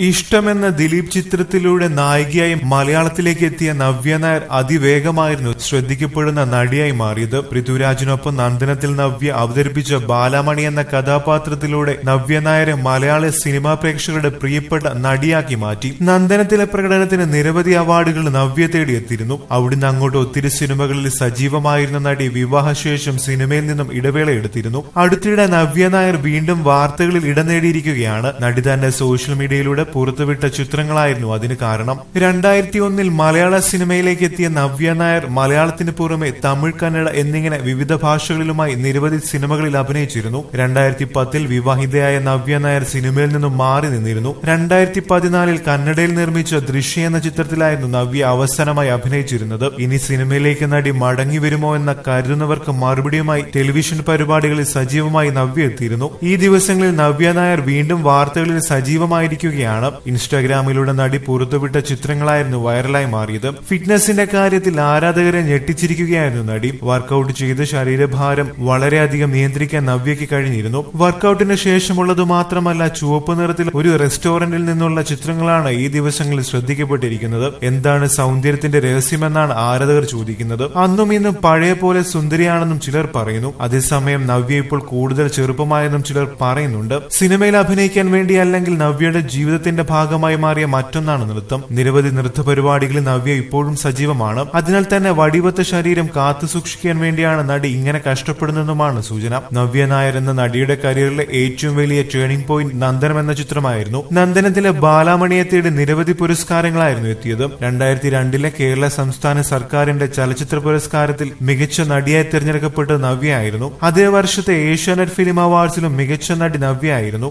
ഇഷ്ടമെന്ന ദിലീപ് ചിത്രത്തിലൂടെ നായികയായി മലയാളത്തിലേക്ക് എത്തിയ നവ്യ നായർ അതിവേഗമായിരുന്നു ശ്രദ്ധിക്കപ്പെടുന്ന നടിയായി മാറിയത്. പൃഥ്വിരാജിനൊപ്പം നന്ദനത്തിൽ നവ്യ അവതരിപ്പിച്ച ബാലാമണി എന്ന കഥാപാത്രത്തിലൂടെ നവ്യ നായരെ മലയാള സിനിമാ പ്രേക്ഷകരുടെ പ്രിയപ്പെട്ട നടിയാക്കി മാറ്റി. നന്ദനത്തിലെ പ്രകടനത്തിന് നിരവധി അവാർഡുകൾ നവ്യ തേടിയെത്തിയിരുന്നു. അവിടുന്ന് അങ്ങോട്ട് ഒത്തിരി സിനിമകളിൽ സജീവമായിരുന്ന നടി വിവാഹശേഷം സിനിമയിൽ നിന്നും ഇടവേള എടുത്തിരുന്നു. അടുത്തിടെ നവ്യ നായർ വീണ്ടും വാർത്തകളിൽ ഇടം നേടിയിരിക്കുകയാണ്. നടി തന്നെ സോഷ്യൽ മീഡിയയിലൂടെ പുറത്തുവിട്ട ചിത്രങ്ങളായിരുന്നു അതിന് കാരണം. രണ്ടായിരത്തി ഒന്നിൽ മലയാള സിനിമയിലേക്ക് എത്തിയ നവ്യ നായർ മലയാളത്തിന് പുറമെ തമിഴ് കന്നഡ എന്നിങ്ങനെ വിവിധ ഭാഷകളിലുമായി നിരവധി സിനിമകളിൽ അഭിനയിച്ചിരുന്നു. രണ്ടായിരത്തി പത്തിൽ വിവാഹിതയായ നവ്യ നായർ സിനിമയിൽ നിന്നും മാറി നിന്നിരുന്നു. രണ്ടായിരത്തി പതിനാലിൽ കന്നഡയിൽ നിർമ്മിച്ച ദൃശ്യ എന്ന ചിത്രത്തിലായിരുന്നു നവ്യ അവസാനമായി അഭിനയിച്ചിരുന്നത്. ഇനി സിനിമയിലേക്ക് നടി മടങ്ങി വരുമോ എന്ന കരുതുന്നവർക്ക് മറുപടിയുമായി ടെലിവിഷൻ പരിപാടികളിൽ സജീവമായി നവ്യ എത്തിയിരുന്നു. ഈ ദിവസങ്ങളിൽ നവ്യ നായർ വീണ്ടും വാർത്തകളിൽ സജീവമായിരിക്കുകയാണ്. ഇൻസ്റ്റാഗ്രാമിലൂടെ നടി പുറത്തുവിട്ട ചിത്രങ്ങളായിരുന്നു വൈറലായി മാറിയത്. ഫിറ്റ്നസിന്റെ കാര്യത്തിൽ ആരാധകരെ ഞെട്ടിച്ചിരിക്കുകയായിരുന്നു നടി. വർക്കൗട്ട് ചെയ്ത് ശരീരഭാരം വളരെയധികം നിയന്ത്രിക്കാൻ നവ്യയ്ക്ക് കഴിഞ്ഞിരുന്നു. വർക്കൗട്ടിന് ശേഷമുള്ളത് മാത്രമല്ല ചുവപ്പ് നിറത്തിൽ ഒരു റെസ്റ്റോറന്റിൽ നിന്നുള്ള ചിത്രങ്ങളാണ് ഈ ദിവസങ്ങളിൽ ശ്രദ്ധിക്കപ്പെട്ടിരിക്കുന്നത്. എന്താണ് സൗന്ദര്യത്തിന്റെ രഹസ്യമെന്നാണ് ആരാധകർ ചോദിക്കുന്നത്. അന്നും ഇന്നും പഴയ പോലെ സുന്ദരിയാണെന്നും ചിലർ പറയുന്നു. അതേസമയം നവ്യ ഇപ്പോൾ കൂടുതൽ ചെറുപ്പമായെന്നും ചിലർ പറയുന്നുണ്ട്. സിനിമയിൽ അഭിനയിക്കാൻ വേണ്ടി അല്ലെങ്കിൽ നവ്യയുടെ ജീവിതത്തിന്റെ ഭാഗമായി മാറിയ മറ്റൊന്നാണ് നൃത്തം. നിരവധി നൃത്ത പരിപാടികളിൽ നവ്യ ഇപ്പോഴും സജീവമാണ്. അതിനാൽ തന്നെ വടിവത്ത ശരീരം കാത്തു സൂക്ഷിക്കാൻ വേണ്ടിയാണ് നടി ഇങ്ങനെ കഷ്ടപ്പെടുന്നതെന്നുമാണ് സൂചന. നവ്യ നായർ എന്ന നടിയുടെ കരിയറിലെ ഏറ്റവും വലിയ ടേണിംഗ് പോയിന്റ് നന്ദനം എന്ന ചിത്രമായിരുന്നു. നന്ദനത്തിലെ ബാലാമണിയെ തേടി നിരവധി പുരസ്കാരങ്ങളായിരുന്നു എത്തിയത്. രണ്ടായിരത്തി രണ്ടിലെ കേരള സംസ്ഥാന സർക്കാരിന്റെ ചലച്ചിത്ര പുരസ്കാരത്തിൽ മികച്ച നടിയായി തിരഞ്ഞെടുക്കപ്പെട്ട നവ്യ ആയിരുന്നു. അതേ വർഷത്തെ ഏഷ്യാനെറ്റ് ഫിലിം അവാർഡ്സിലും മികച്ച നടി നവ്യയായിരുന്നു